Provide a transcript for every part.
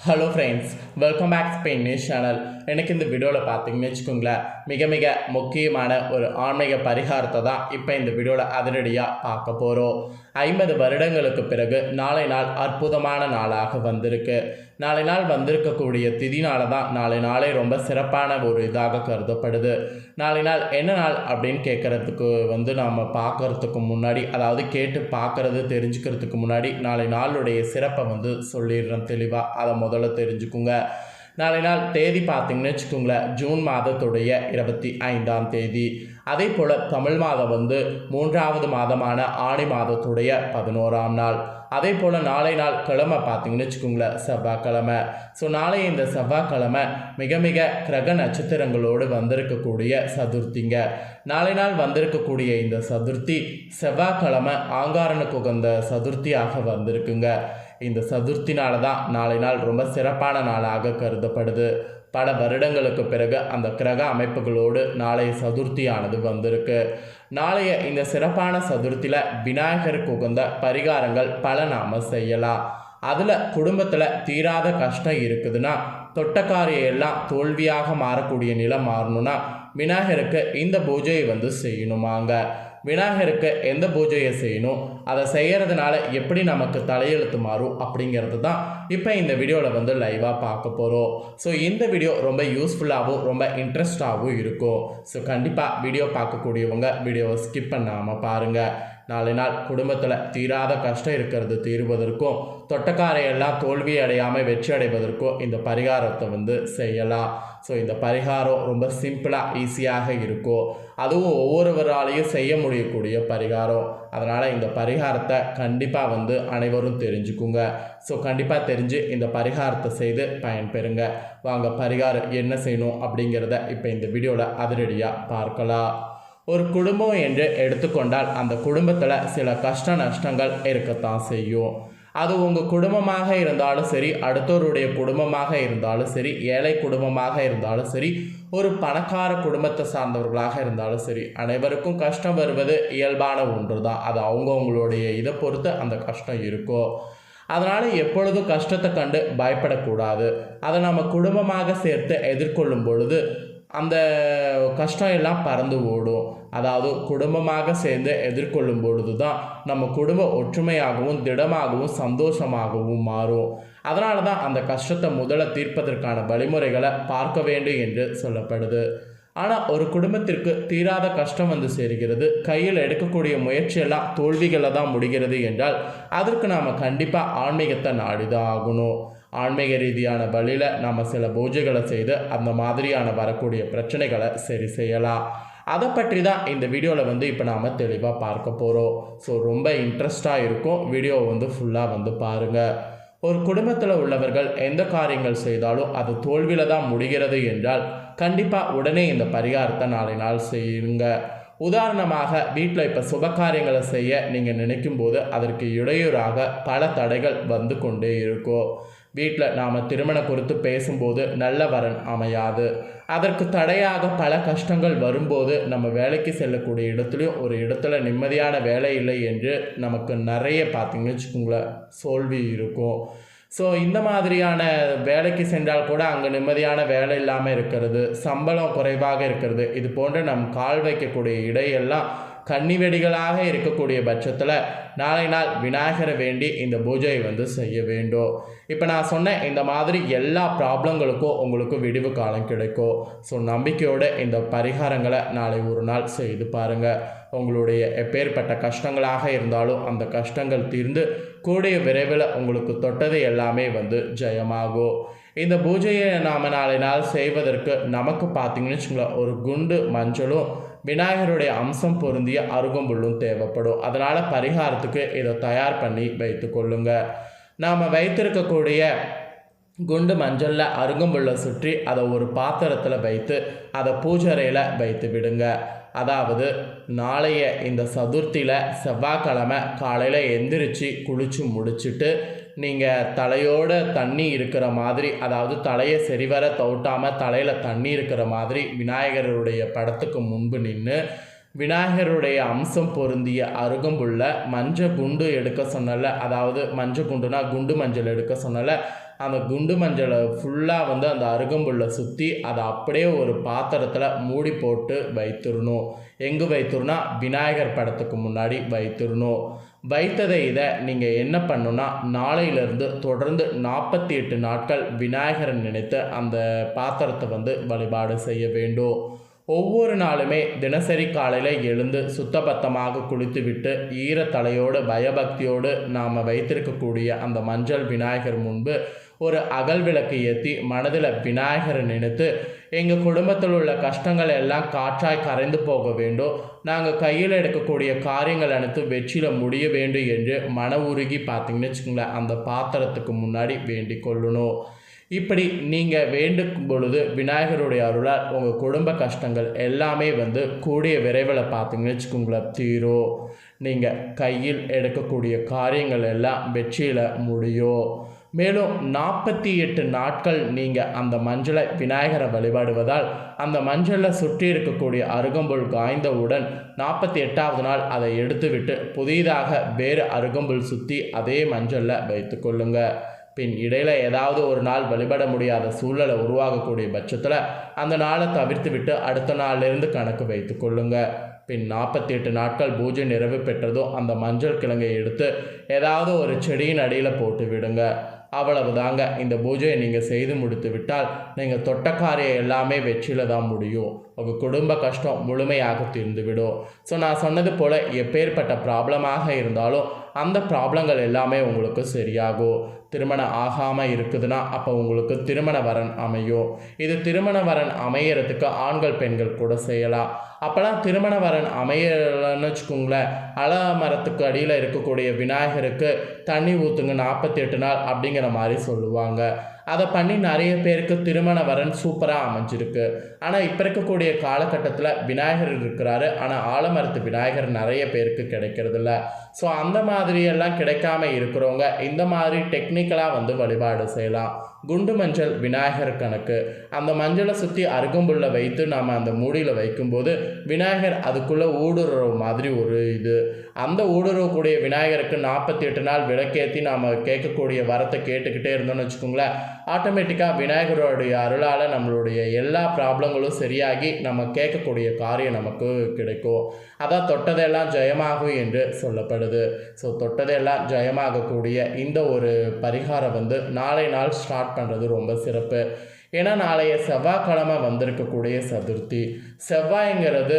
Hello friends, welcome back to Pain channel. எனக்கு இந்த வீடியோவில் பார்த்தீங்கன்னு வச்சுக்கோங்களேன் மிக மிக முக்கியமான ஒரு ஆன்மீக பரிகாரத்தை தான் இப்போ இந்த வீடியோவில் அதிரடியாக பார்க்க போகிறோம் ஐம்பது வருடங்களுக்கு பிறகு நாளை நாள் அற்புதமான நாளாக வந்திருக்கு. நாளை நாள் வந்திருக்கக்கூடிய திதினால தான் நாளை நாளே ரொம்ப சிறப்பான ஒரு இதாக கருதப்படுது. நாளை நாள் என்ன நாள் அப்படின்னு கேட்குறதுக்கு வந்து நாம் பார்க்கறதுக்கு முன்னாடி அதாவது கேட்டு பார்க்குறது தெரிஞ்சுக்கிறதுக்கு முன்னாடி நாளை நாளுடைய சிறப்பை வந்து சொல்லிடுறேன் தெளிவாக அதை முதல்ல தெரிஞ்சுக்குங்க. நாளை நாள் தேதி பார்த்தீங்கன்னு வச்சுக்கோங்களேன். ஜூன் மாதத்துடைய இருபத்தி ஐந்தாம் தேதி. அதே போல் தமிழ் மாதம் வந்து மூன்றாவது மாதமான ஆணி மாதத்துடைய பதினோராம் நாள். அதே போல் நாளை நாள் கிழமை பார்த்தீங்கன்னு வச்சுக்கோங்களேன் செவ்வாய்க்கிழமை. ஸோ நாளை இந்த செவ்வாய்க்கிழமை மிக மிக கிரக நட்சத்திரங்களோடு வந்திருக்கக்கூடிய சதுர்த்திங்க. நாளை நாள் வந்திருக்கக்கூடிய இந்த சதுர்த்தி செவ்வாய்க்கிழமை ஆங்காரனுக்கு உகந்த சதுர்த்தியாக வந்திருக்குங்க. இந்த சதுர்த்தினால தான் நாளை நாள் ரொம்ப சிறப்பான நாளாக கருதப்படுது. பல வருடங்களுக்கு பிறகு அந்த கிரக அமைப்புகளோடு நாளைய சதுர்த்தியானது வந்திருக்கு. நாளைய இந்த சிறப்பான சதுர்த்தியில் விநாயகருக்கு உகந்த பரிகாரங்கள் பல நாம் செய்யலாம். அதில் குடும்பத்தில் தீராத கஷ்டம் இருக்குதுன்னா தொட்டக்காரியை எல்லாம் தோல்வியாக மாறக்கூடிய நிலை மாறணும்னா விநாயகருக்கு இந்த பூஜையை வந்து செய்யணுமாங்க. விநாயகருக்கு எந்த பூஜையை செய்யணும் அதை செய்கிறதுனால எப்படி நமக்கு தலையெழுத்து மாறும் அப்படிங்கிறது தான் இப்போ இந்த வீடியோவில் வந்து லைவாக பார்க்க போகிறோம் ஸோ இந்த வீடியோ ரொம்ப யூஸ்ஃபுல்லாகவும் ரொம்ப இன்ட்ரெஸ்டாகவும் இருக்கும். ஸோ கண்டிப்பாக வீடியோ பார்க்கக்கூடியவங்க வீடியோவை ஸ்கிப் பண்ணாமல் பாருங்கள் நாளை நாள் குடும்பத்தில் தீராத கஷ்டம் இருக்கிறது தீருவதற்கும் தொட்டக்காரையெல்லாம் தோல்வி அடையாமல் வெற்றி அடைவதற்கும் இந்த பரிகாரத்தை வந்து செய்யலாம். ஸோ இந்த பரிகாரம் ரொம்ப சிம்பிளாக ஈஸியாக இருக்கும் அதுவும் ஒவ்வொருவராலையும் செய்ய முடியக்கூடிய பரிகாரம். அதனால் இந்த பரிகாரத்தை கண்டிப்பாக வந்து அனைவரும் தெரிஞ்சுக்குங்க. ஸோ கண்டிப்பாக தெரிஞ்சு இந்த பரிகாரத்தை செய்து பயன்பெறுங்க. வாங்க பரிகாரம் என்ன செய்யணும் அப்படிங்கிறத இப்போ இந்த வீடியோவில் அதிரடியாக பார்க்கலாம். ஒரு குடும்பம் என்று எடுத்துக்கொண்டால் அந்த குடும்பத்தில் சில கஷ்ட நஷ்டங்கள் இருக்கத்தான் செய்யும். அது உங்கள் குடும்பமாக இருந்தாலும் சரி அடுத்தவருடைய குடும்பமாக இருந்தாலும் சரி ஏழை குடும்பமாக இருந்தாலும் சரி ஒரு பணக்கார குடும்பத்தை சார்ந்தவர்களாக இருந்தாலும் சரி அனைவருக்கும் கஷ்டம் வருவது இயல்பான ஒன்று தான் அது அவங்கவுங்களுடைய இதை பொறுத்து அந்த கஷ்டம் இருக்கும் அதனால் எப்பொழுதும் கஷ்டத்தை கண்டு பயப்படக்கூடாது. அதை நம்ம குடும்பமாக சேர்த்து எதிர்கொள்ளும் பொழுது அந்த கஷ்டம் எல்லாம் பறந்து ஓடும். அதாவது குடும்பமாக சேர்ந்து எதிர்கொள்ளும் பொழுது தான் நம்ம குடும்ப ஒற்றுமையாகவும் திடமாகவும் சந்தோஷமாகவும் மாறும். அதனால தான் அந்த கஷ்டத்தை முதல்ல தீர்ப்பதற்கான வழிமுறைகளை பார்க்க வேண்டும் என்று சொல்லப்படுது. ஆனால் ஒரு குடும்பத்திற்கு தீராத கஷ்டம் வந்து சேர்கிறது. கையில் எடுக்கக்கூடிய முயற்சியெல்லாம் தோல்விகளில் தான் முடிகிறது என்றால் அதற்கு நாம் கண்டிப்பாக ஆன்மீகத்தை நாடிதான் ஆகணும். ஆன்மீக ரீதியான வழியில் நம்ம சில பூஜைகளை செய்து அந்த மாதிரியான வரக்கூடிய பிரச்சனைகளை சரி செய்யலாம். அதை பற்றி தான் இந்த வீடியோவில் வந்து இப்போ நாம் தெளிவாக பார்க்க போகிறோம் ஸோ ரொம்ப இன்ட்ரெஸ்டாக இருக்கும். வீடியோவை வந்து ஃபுல்லாக வந்து பாருங்கள் ஒரு குடும்பத்தில் உள்ளவர்கள் எந்த காரியங்கள் செய்தாலும் அது தோல்வியில் தான் முடிகிறது என்றால் கண்டிப்பாக உடனே இந்த பரிகாரத்தை நாளை நாள் செய்யுங்க. உதாரணமாக வீட்டில் இப்போ சுப காரியங்களை செய்ய நீங்கள் நினைக்கும் போது அதற்கு இடையூறாக பல தடைகள் வந்து கொண்டே இருக்கும். வீட்டில் நாம் திருமணம் குறித்து பேசும்போது நல்ல வரன் அமையாது. அதற்கு தடையாக பல கஷ்டங்கள் வரும்போது நம்ம வேலைக்கு செல்லக்கூடிய இடத்துலையும் ஒரு இடத்துல நிம்மதியான வேலை இல்லை என்று நமக்கு நிறைய பார்த்திங்கன்னு வச்சுக்கோங்களேன் சோல்வி இருக்கும். ஸோ இந்த மாதிரியான வேலைக்கு சென்றால் கூட அங்கே நிம்மதியான வேலை இல்லாமல் இருக்கிறது சம்பளம் குறைவாக இருக்கிறது இது போன்ற நம் கால் வைக்கக்கூடிய இடையெல்லாம் கன்னி வெடிகளாக இருக்கக்கூடிய பட்சத்தில் நாளை நாள் விநாயகரை வேண்டி இந்த பூஜையை வந்து செய்ய வேண்டும். இப்போ நான் சொன்ன இந்த மாதிரி எல்லா ப்ராப்ளங்களுக்கும் உங்களுக்கு விடிவு காலம் கிடைக்கும். ஸோ நம்பிக்கையோடு இந்த பரிகாரங்களை நாளை ஒரு நாள் செய்து பாருங்கள் உங்களுடைய எப்பேற்பட்ட கஷ்டங்களாக இருந்தாலும் அந்த கஷ்டங்கள் தீர்ந்து கூடிய விரைவில் உங்களுக்கு தொட்டது எல்லாமே வந்து ஜெயமாகும். இந்த பூஜையை நாம் நாளை நாள் செய்வதற்கு நமக்கு பார்த்தீங்கன்னு வச்சுங்களேன் ஒரு குண்டு மஞ்சளும் விநாயகருடைய அம்சம் பொருந்திய அருகம்புல்லும் தேவைப்படும். அதனால் பரிகாரத்துக்கு இதை தயார் பண்ணி வைத்து கொள்ளுங்க. நாம் வைத்திருக்கக்கூடிய குண்டு மஞ்சளில் அருகம்புல்லை சுற்றி அதை ஒரு பாத்திரத்தில் வைத்து அதை பூஜரையில் வைத்து விடுங்க. அதாவது நாளைய இந்த சதுர்த்தியில் செவ்வாய்க்கிழமை காலையில் எந்திரிச்சு குளித்து முடிச்சுட்டு நீங்கள் தலையோட தண்ணி இருக்கிற மாதிரி அதாவது தலையை சரிவர தவுட்டாமல் தலையில் தண்ணி இருக்கிற மாதிரி விநாயகருடைய படத்துக்கு முன்பு நின்று விநாயகருடைய அம்சம் பொருந்திய அருகம்புள்ள மஞ்சள் குண்டு எடுக்க சொன்னல. அதாவது மஞ்சள் குண்டுனா குண்டு மஞ்சள் எடுக்க சொன்னல. அந்த குண்டு மஞ்சளை ஃபுல்லாக வந்து அந்த அருகம்புள்ள சுற்றி அதை அப்படியே ஒரு பாத்திரத்தில் மூடி போட்டு வைத்திருணும். எங்கே வைத்திருனா விநாயகர் படத்துக்கு முன்னாடி வைத்திருணும். வைத்ததை இதை நீங்கள் என்ன பண்ணுன்னா நாளையிலிருந்து தொடர்ந்து நாற்பத்தி எட்டு நாட்கள் விநாயகரை நினைத்து அந்த பாத்திரத்தை வந்து வழிபாடு செய்ய வேண்டும். ஒவ்வொரு நாளுமே தினசரி காலையில் எழுந்து சுத்தபத்தமாக குளித்துவிட்டு ஈரத்தலையோடு பயபக்தியோடு நாம் வைத்திருக்கக்கூடிய அந்த மஞ்சள் விநாயகர் முன்பு ஒரு அகல் விளக்கு ஏற்றி மனதில் விநாயகரை நினைத்து எங்கள் குடும்பத்தில் உள்ள கஷ்டங்கள் எல்லாம் காற்றாய் கரைந்து போக வேண்டும். நாங்கள் கையில் எடுக்கக்கூடிய காரியங்கள் அனைத்து வெற்றியில் முடிய வேண்டும் என்று மன உருகி பார்த்தீங்கன்னு வச்சுக்கோங்களேன் அந்த பாத்திரத்துக்கு முன்னாடி வேண்டிக் கொள்ளணும். இப்படி நீங்கள் வேண்டும் பொழுது விநாயகருடைய அருளால் உங்கள் குடும்ப கஷ்டங்கள் எல்லாமே வந்து கூடிய விரைவில் பார்த்தீங்கன்னு வச்சுக்கோங்களேன் தீரும். நீங்கள் கையில் எடுக்கக்கூடிய காரியங்கள் எல்லாம் வெற்றியில் முடியும். மேலும் நாற்பத்தி எட்டு நாட்கள் நீங்கள் அந்த மஞ்சளை விநாயகரை வழிபாடுவதால் அந்த மஞ்சளை சுற்றி இருக்கக்கூடிய அருகம்புல் காய்ந்தவுடன் நாற்பத்தி எட்டாவது நாள் அதை எடுத்துவிட்டு புதிதாக வேறு அருகம்புல் சுற்றி அதே மஞ்சளில் வைத்து கொள்ளுங்க. பின் இடையில் ஏதாவது ஒரு நாள் வழிபட முடியாத சூழலை உருவாகக்கூடிய பட்சத்தில் அந்த நாளை தவிர்த்து விட்டு அடுத்த நாளிலிருந்து கணக்கு வைத்து கொள்ளுங்க. பின் நாற்பத்தி எட்டு நாட்கள் பூஜை நிறைவு பெற்றதும் அந்த மஞ்சள் கிழங்கை எடுத்து ஏதாவது ஒரு செடியின் அடியில் போட்டு விடுங்க. அவ்வளவு தாங்க இந்த பூஜையை நீங்கள் செய்து முடித்து விட்டால் நீங்கள் தொட்ட காரியம் எல்லாமே வெற்றியில் தான் முடியும். உங்கள் குடும்ப கஷ்டம் முழுமையாக தீர்ந்துவிடும். ஸோ நான் சொன்னது போல் எப்பேற்பட்ட ப்ராப்ளமாக இருந்தாலும் அந்த ப்ராப்ளங்கள் எல்லாமே உங்களுக்கு சரியாகும். திருமணம் ஆகாமல் இருக்குதுன்னா அப்போ உங்களுக்கு திருமண வரன் அமையும். இது திருமண வரன் அமையறதுக்கு ஆண்கள் பெண்கள் கூட செய்யலாம். அப்போலாம் திருமண வரன் அமையலன்னு வச்சுக்கோங்களேன். அலமரத்துக்கு அடியில் இருக்கக்கூடிய விநாயகருக்கு தண்ணி ஊற்றுங்க நாற்பத்தி எட்டு நாள் அப்படிங்கிற மாதிரி சொல்லுவாங்க. அதை பண்ணி நிறைய பேருக்கு திருமண வரன் சூப்பராக அமைஞ்சிருக்கு. ஆனால் இப்போ இருக்கக்கூடிய காலகட்டத்தில் விநாயகர் இருக்கிறாரு. ஆனால் ஆலமரத்து விநாயகர் நிறைய பேருக்கு கிடைக்கிறதில்ல. ஸோ அந்த மாதிரியெல்லாம் கிடைக்காம இருக்கிறவங்க இந்த மாதிரி டெக்னிக்கலாக வந்து வழிபாடு செய்யலாம். குண்டு மஞ்சள் விநாயகர் கணக்கு. அந்த மஞ்சளை சுற்றி அருகம்புல்ல வைத்து நாம் அந்த மூடியில் வைக்கும்போது விநாயகர் அதுக்குள்ளே ஊடுருற மாதிரி ஒரு இது. அந்த ஊடுருவக்கூடிய விநாயகருக்கு நாற்பத்தி எட்டு நாள் விளக்கேற்றி நாம் கேட்கக்கூடிய வரத்தை கேட்டுக்கிட்டே இருந்தோம்னு வச்சுக்கோங்களேன். ஆட்டோமேட்டிக்காக விநாயகருடைய அருளால் நம்மளுடைய எல்லா ப்ராப்ளங்களும் சரியாகி நம்ம கேட்கக்கூடிய காரியம் நமக்கு கிடைக்கும். அதான் தொட்டதெல்லாம் ஜெயமாகும் என்று சொல்லப்படுது. ஸோ தொட்டதெல்லாம் ஜெயமாகக்கூடிய இந்த ஒரு பரிகாரம் வந்து நாளை நாள் ஸ்டார்ட் பண்ணுறது ரொம்ப சிறப்பு. ஏன்னா நாளைய செவ்வாய்க்கிழமை வந்திருக்கக்கூடிய சதுர்த்தி. செவ்வாய்ங்கிறது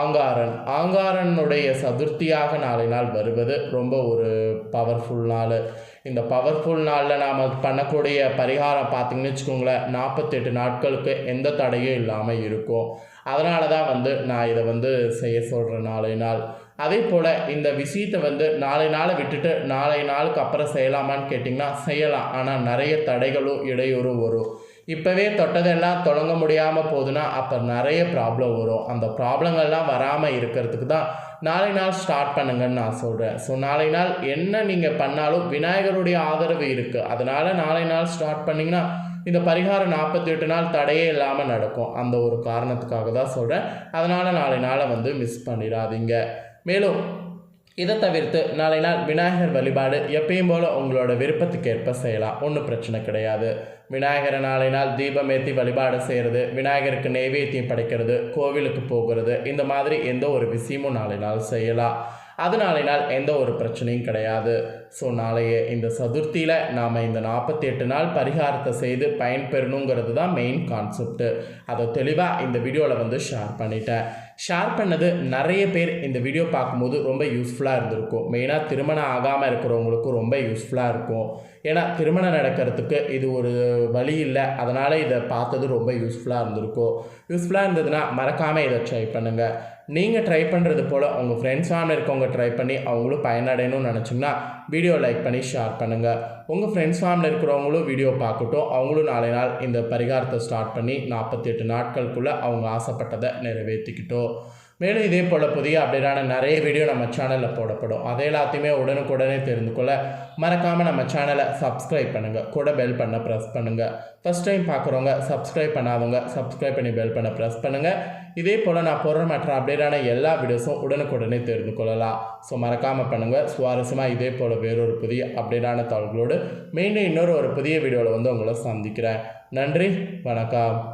ஆங்காரன். ஆங்காரனுடைய சதுர்த்தியாக நாளை நாள் வருவது ரொம்ப ஒரு பவர்ஃபுல் நாள். இந்த பவர்ஃபுல் நாளில் நாம் பண்ணக்கூடிய பரிகாரம் பார்த்திங்கன்னு வச்சுக்கோங்களேன் நாற்பத்தெட்டு நாட்களுக்கு எந்த தடையும் இல்லாமல் இருக்கும். அதனால தான் வந்து நான் இதை வந்து செய்ய சொல்கிறேன் நாளை நாள். அதே போல் இந்த விஷயத்தை வந்து நாளை நாளை விட்டுட்டு நாளை நாளுக்கு அப்புறம் செய்யலாமான்னு கேட்டிங்கன்னா செய்யலாம். ஆனால் நிறைய தடைகளும் இடையூறும் வரும். இப்போவே தொட்டதெல்லாம் தொடங்க முடியாமல் போகுதுன்னா அப்போ நிறைய ப்ராப்ளம் வரும். அந்த ப்ராப்ளங்கள்லாம் வராமல் இருக்கிறதுக்கு தான் நாளை நாள் ஸ்டார்ட் பண்ணுங்கன்னு நான் சொல்கிறேன் ஸோ நாளை நாள் என்ன நீங்கள் பண்ணாலும் விநாயகருடைய ஆதரவு இருக்குது அதனால் நாளை நாள் ஸ்டார்ட் பண்ணிங்கன்னா இந்த பரிகாரம் நாற்பத்தி எட்டு நாள் தடையே இல்லாமல் நடக்கும். அந்த ஒரு காரணத்துக்காக தான் சொல்கிறேன் அதனால் நாளை நாளை வந்து மிஸ் பண்ணிடாதீங்க. மேலும் இதை தவிர்த்து நாளை நாள் விநாயகர் வழிபாடு எப்பயும் போல் உங்களோட விருப்பத்துக்கேற்ப செய்யலாம். ஒன்றும் பிரச்சனை கிடையாது. விநாயகரை நாளை நாள் தீபம் ஏற்றி வழிபாடு செய்கிறது விநாயகருக்கு நெய்வேத்தியம் படைக்கிறது கோவிலுக்கு போகிறது இந்த மாதிரி எந்த ஒரு விஷயமும் நாளை நாள் செய்யலாம். அது நாளை நாள் எந்த ஒரு பிரச்சனையும் கிடையாது. ஸோ நாளைய இந்த சதுர்த்தியில் நாம் இந்த நாற்பத்தி எட்டு நாள் பரிகாரத்தை செய்து பயன்பெறணுங்கிறது தான் மெயின் கான்செப்ட்டு அதை தெளிவாக இந்த வீடியோவில் வந்து ஷேர் பண்ணிட்டேன். ஷேர் பண்ணது நிறைய பேர் இந்த வீடியோ பார்க்கும்போது ரொம்ப யூஸ்ஃபுல்லாக இருந்திருக்கும். மெயினாக திருமணம் ஆகாமல் இருக்கிறவங்களுக்கும் ரொம்ப யூஸ்ஃபுல்லாக இருக்கும். ஏன்னா திருமணம் நடக்கிறதுக்கு இது ஒரு வழி இல்லை. அதனால் இதை பார்த்தது ரொம்ப யூஸ்ஃபுல்லாக இருந்திருக்கும். யூஸ்ஃபுல்லாக இருந்ததுன்னா மறக்காமல் இதை ட்ரை பண்ணுங்கள் நீங்கள் ட்ரை பண்ணுறது போல் உங்கள் ஃப்ரெண்ட்ஸ் ஃபேமிலி இருக்கவங்க ட்ரை பண்ணி அவங்களும் பயனடையணும்னு நினச்சிங்கன்னா வீடியோ லைக் பண்ணி ஷேர் பண்ணுங்கள் உங்கள் ஃப்ரெண்ட்ஸ் ஃபேமிலி இருக்கிறவங்களும் வீடியோ பார்க்கட்டும். அவங்களும் நாளை நாள் இந்த பரிகாரத்தை ஸ்டார்ட் பண்ணி நாற்பத்தி எட்டு நாட்களுக்குள்ளே அவங்க ஆசைப்பட்டதை நிறைவேற்றிக்கிட்டோம் மேலும் இதே போல் புதிய அப்டேட்டான நிறைய வீடியோ நம்ம சேனலில் போடப்படும். அதை எல்லாத்தையுமே உடனுக்குடனே தெரிந்து கொள்ள மறக்காமல் நம்ம சேனலை சப்ஸ்கிரைப் பண்ணுங்கள் கூட பெல் பண்ண ப்ரெஸ் பண்ணுங்கள் ஃபஸ்ட் டைம் பார்க்குறவங்க சப்ஸ்கிரைப் பண்ணாதவங்க சப்ஸ்கிரைப் பண்ணி பெல் பண்ண ப்ரெஸ் பண்ணுங்கள் இதே போல் நான் பொருள் மற்ற அப்டேட்டான எல்லா வீடியோஸும் உடனுக்குடனே தெரிந்து கொள்ளலாம் ஸோ மறக்காமல் பண்ணுங்கள் சுவாரஸ்யமாக இதே போல் வேறொரு புதிய அப்டேட்டான தகவல்களோடு மீண்டும் இன்னொரு ஒரு புதிய வீடியோவில் வந்து உங்களை சந்திக்கிறேன். நன்றி. வணக்கம்.